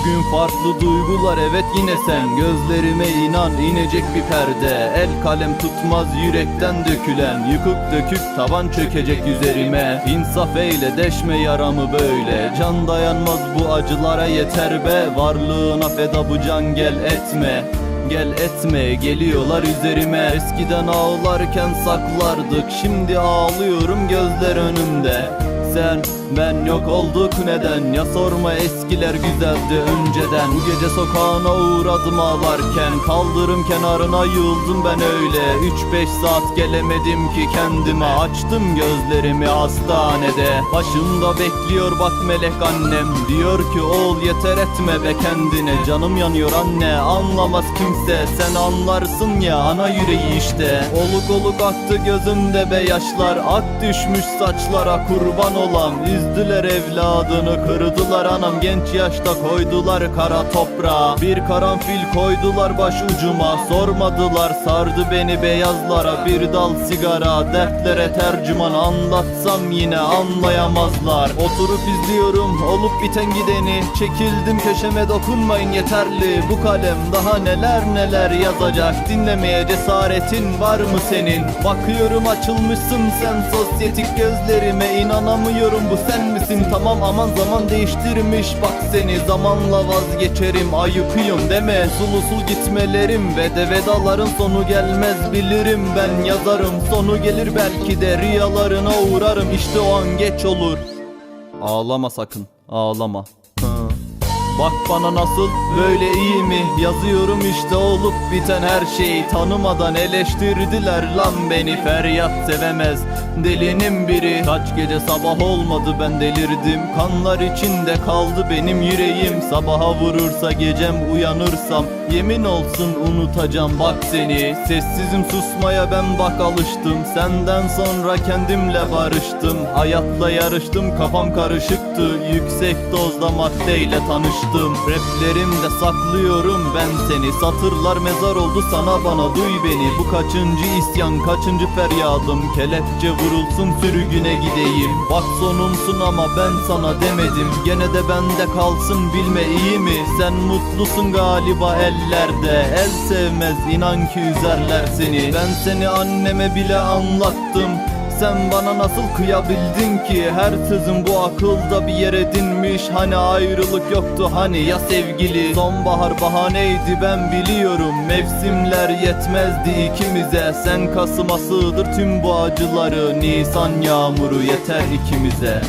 Bugün farklı duygular evet yine sen. Gözlerime inan inecek bir perde. El kalem tutmaz yürekten dökülen. Yıkık dökük tavan çökecek üzerime. İnsaf eyle deşme yaramı böyle. Can dayanmaz bu acılara yeter be. Varlığına feda bu can gel etme. Gel etme geliyorlar üzerime. Eskiden ağlarken saklardık Şimdi ağlıyorum gözler önümde. Sen ben yok olduk neden? Ya sorma eskiler güzeldi önceden. Bu gece sokağına uğradım ağlarken. Kaldırım kenarına yığıldım ben öyle. 3-5 saat gelemedim ki kendime. Açtım gözlerimi hastanede. Başımda bekliyor bak melek annem. Diyor ki oğul yeter etme be kendine. Canım yanıyor anne. Anlamaz kimse. Sen anlarsın ya ana yüreği işte. Oluk oluk aktı gözümde be yaşlar. Ak düşmüş saçlara kurban olam Üzdüler evladını kırdılar. Anam Genç yaşta koydular kara toprağa. Bir karanfil koydular baş ucuma Sormadılar sardı beni beyazlara. Bir dal sigara dertlere tercüman. Anlatsam yine anlayamazlar. Oturup izliyorum olup biten gideni. Çekildim köşeme dokunmayın yeterli. Bu kalem daha neler neler yazacak. Dinlemeye cesaretin var mı senin? Bakıyorum açılmışsın sen sosyetik gözlerime. İnanamıyorum bu sen misin? Tamam aman zaman değiştirmiş. Bak seni Zamanla vazgeçerim. Ayıkıyım deme Sulu sul gitmelerim. Ve de vedaların sonu gelmez bilirim. Ben yazarım sonu gelir belki de. Riyalarına uğrarım işte o an geç olur. Ağlama sakın ağlama. Bak bana nasıl böyle iyi mi? Yazıyorum işte olup biten her şeyi. Tanımadan eleştirdiler lan beni. Feryat sevemez delinin biri. Kaç gece sabah olmadı ben delirdim. Kanlar içinde kaldı benim yüreğim. Sabaha vurursa gecem uyanırsam Yemin olsun unutacağım. Bak seni Sessizim susmaya ben bak alıştım. Senden sonra kendimle barıştım. Hayatla yarıştım kafam karışıktı Yüksek dozda maddeyle tanıştım. Raplerimde saklıyorum ben seni. Satırlar mezar oldu sana bana. Duy beni Bu kaçıncı isyan kaçıncı feryadım? Kelepçe vurulsun sürgüne gideyim. Bak sonumsun ama ben sana demedim. Gene de bende kalsın bilme iyi mi Sen mutlusun galiba ellerde. El sevmez inan ki üzerler seni. Ben seni anneme bile anlattım sen bana nasıl kıyabildin ki? Her sözün bu akılda bir yer edinmiş. Hani ayrılık yoktu hani ya sevgili? Sonbahar bahaneydi ben biliyorum. Mevsimler yetmezdi ikimize. Sen Kasım'a sığdır tüm bu acıları. Nisan yağmuru yeter ikimize